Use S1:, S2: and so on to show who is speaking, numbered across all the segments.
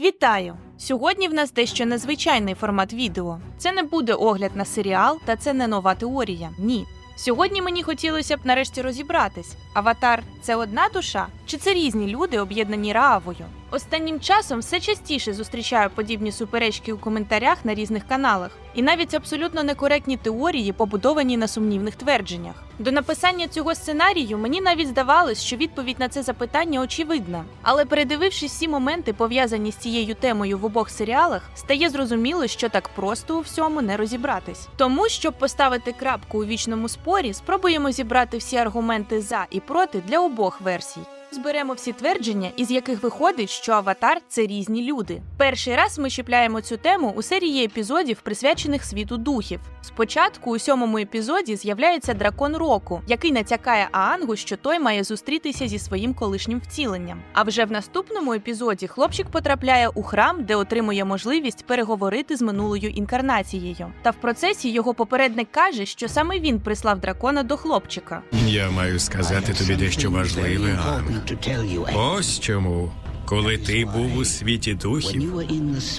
S1: Вітаю! Сьогодні в нас дещо незвичайний формат відео. Це не буде огляд на серіал, та це не нова теорія. Ні. Сьогодні мені хотілося б нарешті розібратись: аватар це одна душа, чи це різні люди, об'єднані Раавою? Останнім часом все частіше зустрічаю подібні суперечки у коментарях на різних каналах, і навіть абсолютно некоректні теорії, побудовані на сумнівних твердженнях. До написання цього сценарію мені навіть здавалось, що відповідь на це запитання очевидна. Але передивившись всі моменти, пов'язані з цією темою в обох серіалах, стає зрозуміло, що так просто у всьому не розібратись. Тому, щоб поставити крапку у вічному спорі, спробуємо зібрати всі аргументи за і проти для обох версій. Зберемо всі твердження, із яких виходить, що аватар це різні люди. Перший раз ми чіпляємо цю тему у серії епізодів, присвячених світу духів. Спочатку у сьомому епізоді з'являється дракон року, який натякає Аангу, що той має зустрітися зі своїм колишнім вціленням. А вже в наступному епізоді хлопчик потрапляє у храм, де отримує можливість переговорити з минулою інкарнацією. Та в процесі його попередник каже, що саме він прислав дракона до хлопчика.
S2: Я маю сказати тобі дещо важливе, Ан. Ось чому, коли ти був у світі духів,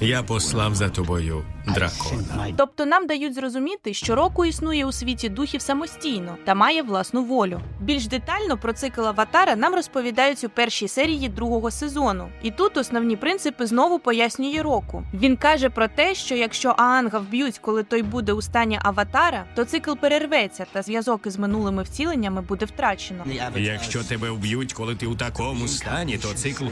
S2: я послав за тобою дракона.
S1: Тобто нам дають зрозуміти, що року існує у світі духів самостійно та має власну волю. Більш детально про цикл аватара нам розповідають у першій серії другого сезону. І тут основні принципи знову пояснює року. Він каже про те, що якщо Аанга вб'ють, коли той буде у стані аватара, то цикл перерветься та зв'язок із минулими вціленнями буде втрачено.
S2: Якщо тебе вб'ють, коли ти у такому стані, то цикл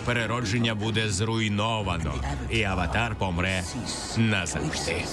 S2: переродження буде зруйновано, і аватар помре назавжди.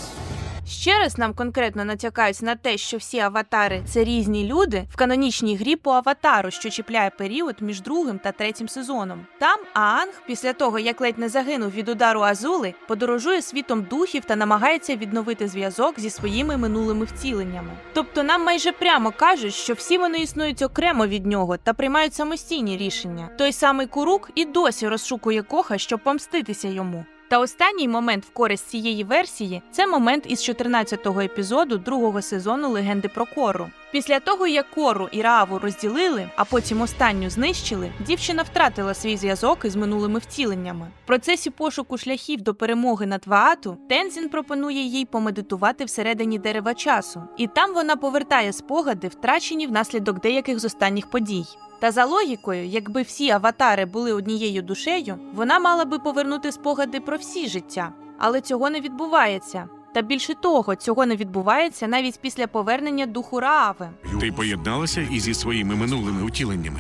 S1: Ще раз нам конкретно натякають на те, що всі аватари це різні люди в канонічній грі по аватару, що чіпляє період між другим та третім сезоном. Там Аанг, після того як ледь не загинув від удару Азули, подорожує світом духів та намагається відновити зв'язок зі своїми минулими вціленнями. Тобто нам майже прямо кажуть, що всі вони існують окремо від нього та приймають самостійні рішення. Той самий Курук і досі розшукує коха, щоб помститися йому. Та останній момент в користь цієї версії це момент із 14-го епізоду другого сезону Легенди про Кору. Після того, як Кору і Рааву розділили, а потім останню знищили, дівчина втратила свій зв'язок із минулими вціленнями. В процесі пошуку шляхів до перемоги над Ваату Тензін пропонує їй помедитувати всередині дерева часу, і там вона повертає спогади, втрачені внаслідок деяких з останніх подій. Та за логікою, якби всі аватари були однією душею, вона мала би повернути спогади про всі життя. Але цього не відбувається. Та більше того, цього не відбувається навіть після повернення духу Раави.
S3: Ти поєдналася і зі своїми минулими утіленнями.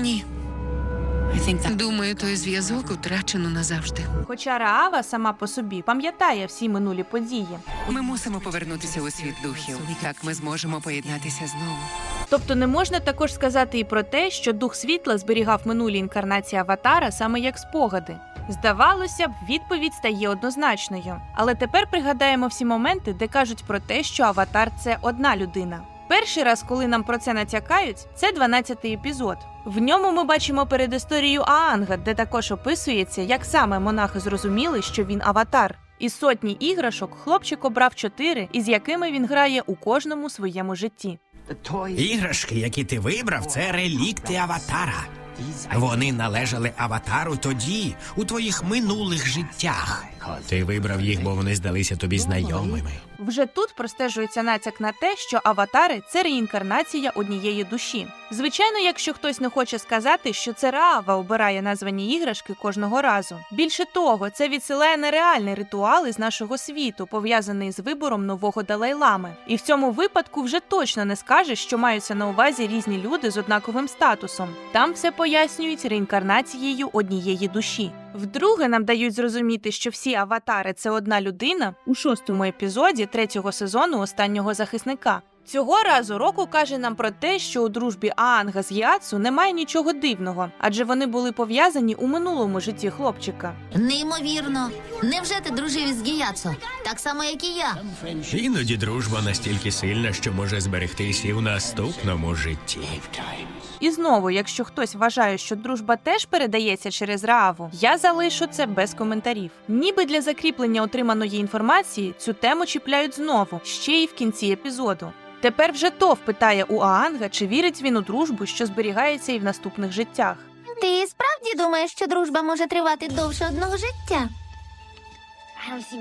S4: Ні. Думаю, той зв'язок втрачено назавжди.
S1: Хоча Раава сама по собі пам'ятає всі минулі події.
S4: Ми мусимо повернутися у світ духів. Так ми зможемо поєднатися знову.
S1: Тобто не можна також сказати і про те, що дух світла зберігав минулі інкарнації аватара саме як спогади. Здавалося б, відповідь стає однозначною. Але тепер пригадаємо всі моменти, де кажуть про те, що аватар це одна людина. Перший раз, коли нам про це натякають, це 12-й епізод. В ньому ми бачимо передісторію Аанга, де також описується, як саме монахи зрозуміли, що він аватар. Із сотні іграшок хлопчик обрав чотири, із якими він грає у кожному своєму житті.
S5: Іграшки, які ти вибрав, це релікти аватара. Вони належали аватару тоді, у твоїх минулих життях. Ти вибрав їх, бо вони здалися тобі знайомими.
S1: Вже тут простежується натяк на те, що аватари це реінкарнація однієї душі. Звичайно, якщо хтось не хоче сказати, що це Раава обирає названі іграшки кожного разу. Більше того, це відсилає на реальний ритуал із нашого світу, пов'язаний з вибором нового Далай-лами. І в цьому випадку вже точно не скажеш, що маються на увазі різні люди з однаковим статусом. Там все пояснюють реінкарнацією однієї душі. Вдруге нам дають зрозуміти, що всі аватари це одна людина у шостому епізоді третього сезону останнього захисника. Цього разу року каже нам про те, що у дружбі Аанга з Яцу немає нічого дивного, адже вони були пов'язані у минулому житті хлопчика.
S6: Неймовірно. Невже ти дружив із Гіяцо? Так само, як і я.
S2: Іноді дружба настільки сильна, що може зберегтися і в наступному житті.
S1: І знову, якщо хтось вважає, що дружба теж передається через Рааву, я залишу це без коментарів. Ніби для закріплення отриманої інформації цю тему чіпляють знову, ще й в кінці епізоду. Тепер вже Тов питає у Аанга, чи вірить він у дружбу, що зберігається і в наступних життях.
S6: Ти справді думаєш, що дружба може тривати довше одного життя?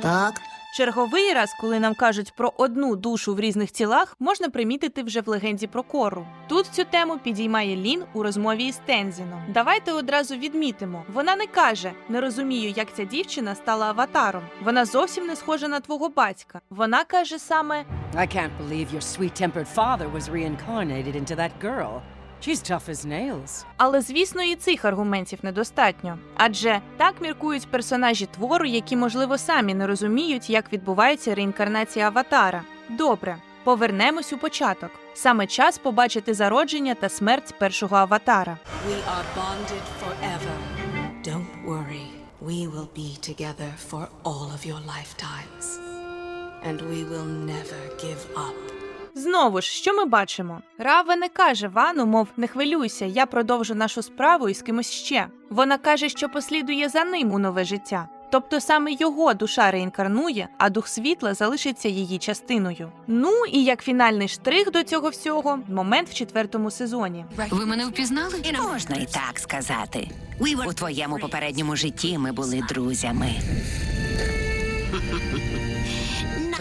S6: Так.
S1: Черговий раз, коли нам кажуть про одну душу в різних тілах, можна примітити вже в легенді про Кору. Тут цю тему підіймає Лін у розмові із Тензіном. Давайте одразу відмітимо: вона не каже: не розумію, як ця дівчина стала аватаром. Вона зовсім не схожа на твого батька. Вона каже саме:
S7: I can't believe your sweet-tempered father was reincarnated into that girl. She's tough as nails.
S1: Але звісно, і цих аргументів недостатньо. Адже так міркують персонажі твору, які, можливо, самі не розуміють, як відбувається реінкарнація аватара. Добре, повернемось у початок. Саме час побачити зародження та смерть першого аватара.
S8: We are bonded forever. Don't worry. We will be together for all of your lifetimes. And we will never give up.
S1: Знову ж, що ми бачимо? Рава не каже Вану, мов не хвилюйся, я продовжу нашу справу із кимось ще. Вона каже, що послідує за ним у нове життя. Тобто саме його душа реінкарнує, а дух світла залишиться її частиною. Ну і як фінальний штрих до цього всього момент в четвертому сезоні.
S9: Ви мене впізнали?
S10: Можна і так сказати. У твоєму попередньому житті ми були друзями.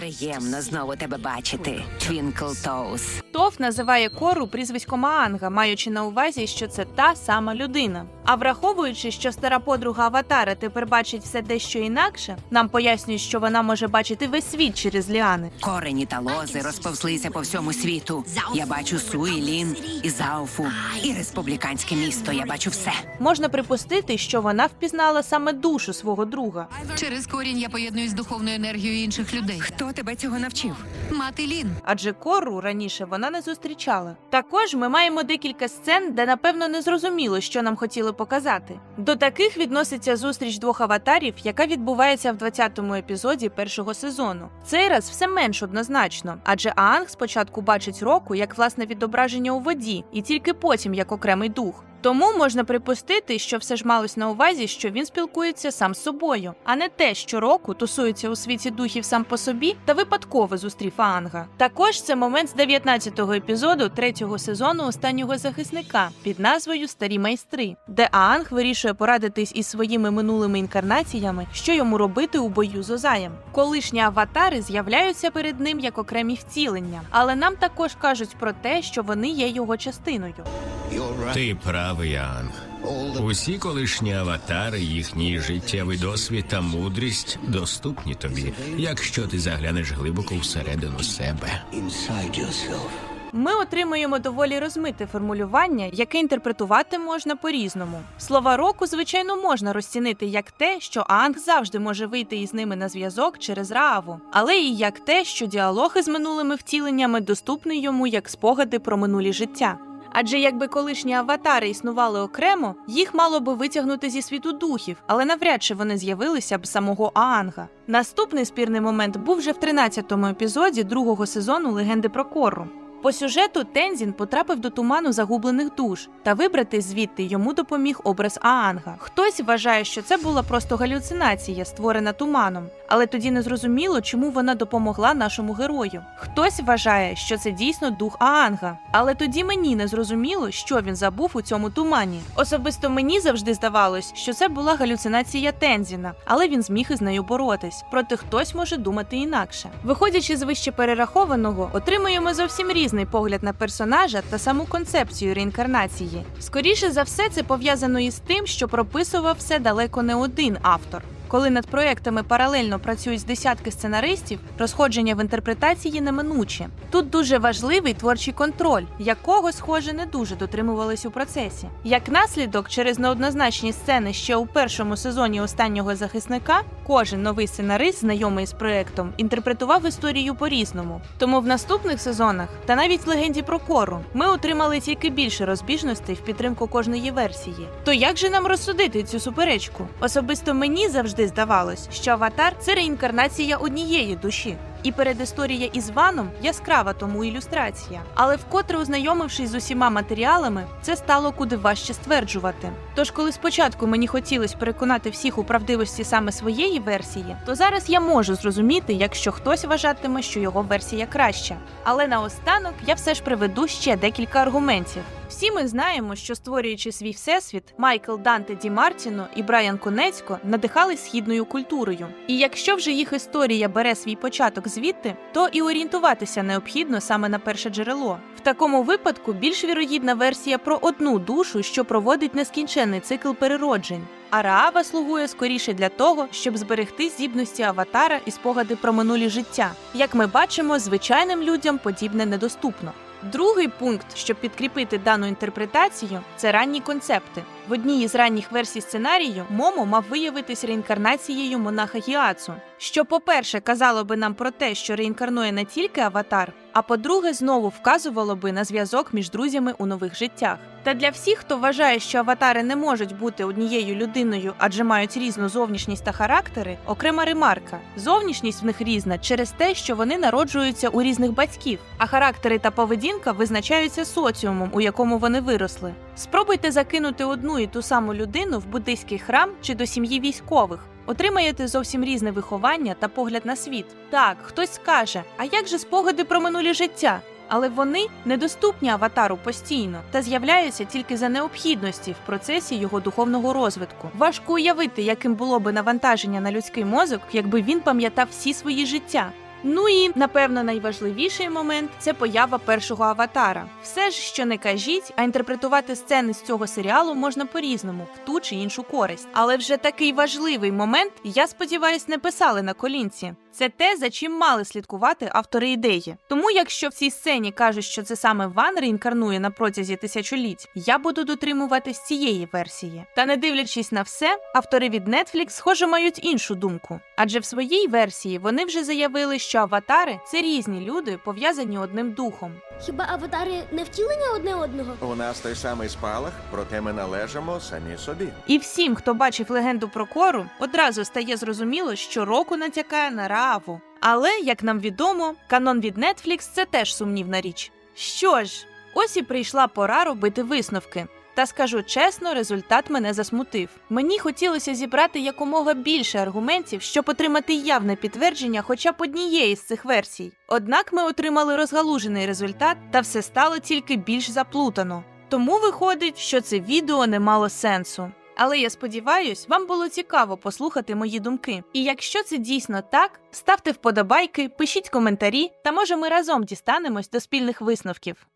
S10: Приємно знову тебе бачити, Твінкл Тоус.
S1: Тоф називає кору прізвиськом Аанга, маючи на увазі, що це та сама людина. А враховуючи, що стара подруга Аватара тепер бачить все дещо інакше, нам пояснюють, що вона може бачити весь світ через ліани.
S10: Корені та лози розповзлися по всьому світу. Я бачу Суїлін і Зауфу, і республіканське місто. Я бачу все.
S1: Можна припустити, що вона впізнала саме душу свого друга.
S9: Через корінь я поєднуюсь з духовною енергією інших людей.
S10: Хто тебе цього навчив?
S9: Мати Лін.
S1: Адже кору раніше вона не зустрічала. Також ми маємо декілька сцен, де напевно не зрозуміло, що нам хотіли показати. До таких відноситься зустріч двох аватарів, яка відбувається в 20-му епізоді першого сезону. Цей раз все менш однозначно, адже Аанг спочатку бачить року як власне відображення у воді, і тільки потім як окремий дух. Тому можна припустити, що все ж малось на увазі, що він спілкується сам з собою, а не те, що року тусується у світі духів сам по собі та випадково зустрів Аанга. Також це момент з 19-го епізоду третього сезону останнього захисника під назвою Старі майстри, де Аанг вирішує порадитись із своїми минулими інкарнаціями, що йому робити у бою з Озаєм. Колишні аватари з'являються перед ним як окремі втілення, але нам також кажуть про те, що вони є його частиною.
S2: Ти правий, Анг. Усі колишні аватари, їхній життєвий досвід та мудрість доступні тобі, якщо ти заглянеш глибоко всередину себе.
S1: Ми отримуємо доволі розмите формулювання, яке інтерпретувати можна по-різному. Слова року, звичайно, можна розцінити як те, що Аанг завжди може вийти із ними на зв'язок через Рааву, але і як те, що діалоги з минулими втіленнями доступні йому як спогади про минулі життя. Адже якби колишні аватари існували окремо, їх мало би витягнути зі світу духів, але навряд чи вони з'явилися б самого Аанга. Наступний спірний момент був вже в 13-му епізоді другого сезону Легенди про Кору. По сюжету Тензін потрапив до туману загублених душ, та вибрати звідти йому допоміг образ Аанга. Хтось вважає, що це була просто галюцинація, створена туманом, але тоді не зрозуміло, чому вона допомогла нашому герою. Хтось вважає, що це дійсно дух Аанга, але тоді мені не зрозуміло, що він забув у цьому тумані. Особисто мені завжди здавалось, що це була галюцинація Тензіна, але він зміг із нею боротись. Проте хтось може думати інакше. Виходячи з вище перерахованого, отримуємо зовсім різний погляд на персонажа та саму концепцію реінкарнації. Скоріше за все, це пов'язано із тим, що прописував все далеко не один автор. Коли над проектами паралельно працюють десятки сценаристів, розходження в інтерпретації неминуче. Тут дуже важливий творчий контроль, якого, схоже, не дуже дотримувались у процесі. Як наслідок, через неоднозначні сцени ще у першому сезоні останнього захисника, кожен новий сценарист, знайомий з проектом, інтерпретував історію по-різному. Тому в наступних сезонах, та навіть в легенді про кору, ми отримали тільки більше розбіжностей в підтримку кожної версії. То як же нам розсудити цю суперечку? Особисто мені завжди здавалось, що аватар це реінкарнація однієї душі. І передісторія із Ваном яскрава тому ілюстрація. Але вкотре ознайомившись з усіма матеріалами, це стало куди важче стверджувати. Тож, коли спочатку мені хотілося переконати всіх у правдивості саме своєї версії, то зараз я можу зрозуміти, якщо хтось вважатиме, що його версія краща. Але наостанок я все ж приведу ще декілька аргументів. Всі ми знаємо, що створюючи свій всесвіт, Майкл Данте Ді Мартіно і Брайан Конецько надихались східною культурою. І якщо вже їх історія бере свій початок звідти, то і орієнтуватися необхідно саме на перше джерело. В такому випадку більш вірогідна версія про одну душу, що проводить нескінченний цикл перероджень. А Раава слугує скоріше для того, щоб зберегти здібності аватара і спогади про минулі життя. Як ми бачимо, звичайним людям подібне недоступно. Другий пункт, щоб підкріпити дану інтерпретацію, це ранні концепти. В одній із ранніх версій сценарію Момо мав виявитись реінкарнацією монаха Гіацу, що, по-перше, казало би нам про те, що реінкарнує не тільки аватар, а по-друге, знову вказувало би на зв'язок між друзями у нових життях. Та для всіх, хто вважає, що аватари не можуть бути однією людиною, адже мають різну зовнішність та характери, окрема ремарка: зовнішність в них різна через те, що вони народжуються у різних батьків, а характери та поведінка визначаються соціумом, у якому вони виросли. Спробуйте закинути одну і ту саму людину в буддийський храм чи до сім'ї військових. Отримаєте зовсім різне виховання та погляд на світ. Так, хтось скаже: а як же спогади про минулі життя? Але вони недоступні аватару постійно та з'являються тільки за необхідності в процесі його духовного розвитку. Важко уявити, яким було би навантаження на людський мозок, якби він пам'ятав всі свої життя. Ну і напевно найважливіший момент це поява першого аватара. Все ж, що не кажіть, а інтерпретувати сцени з цього серіалу можна по-різному, в ту чи іншу користь. Але вже такий важливий момент, я сподіваюсь, не писали на колінці. Це те, за чим мали слідкувати автори ідеї. Тому, якщо в цій сцені кажуть, що це саме Ван реінкарнує на протязі тисячоліть, я буду дотримуватись цієї версії. Та не дивлячись на все, автори від Netflix, схоже, мають іншу думку. Адже в своїй версії вони вже заявили, що аватари це різні люди, пов'язані одним духом.
S11: Хіба аватари не втілення одне одного?
S12: У нас той самий спалах, проте ми належимо самі собі.
S1: І всім, хто бачив легенду про кору, одразу стає зрозуміло, що року натякає на Рааву. Але, як нам відомо, канон від Netflix – це теж сумнівна річ. Що ж, ось і прийшла пора робити висновки. Та скажу чесно, результат мене засмутив. Мені хотілося зібрати якомога більше аргументів, щоб отримати явне підтвердження хоча б однієї з цих версій. Однак ми отримали розгалужений результат, та все стало тільки більш заплутано. Тому виходить, що це відео не мало сенсу. Але я сподіваюсь, вам було цікаво послухати мої думки. І якщо це дійсно так, ставте вподобайки, пишіть коментарі, та може ми разом дістанемось до спільних висновків.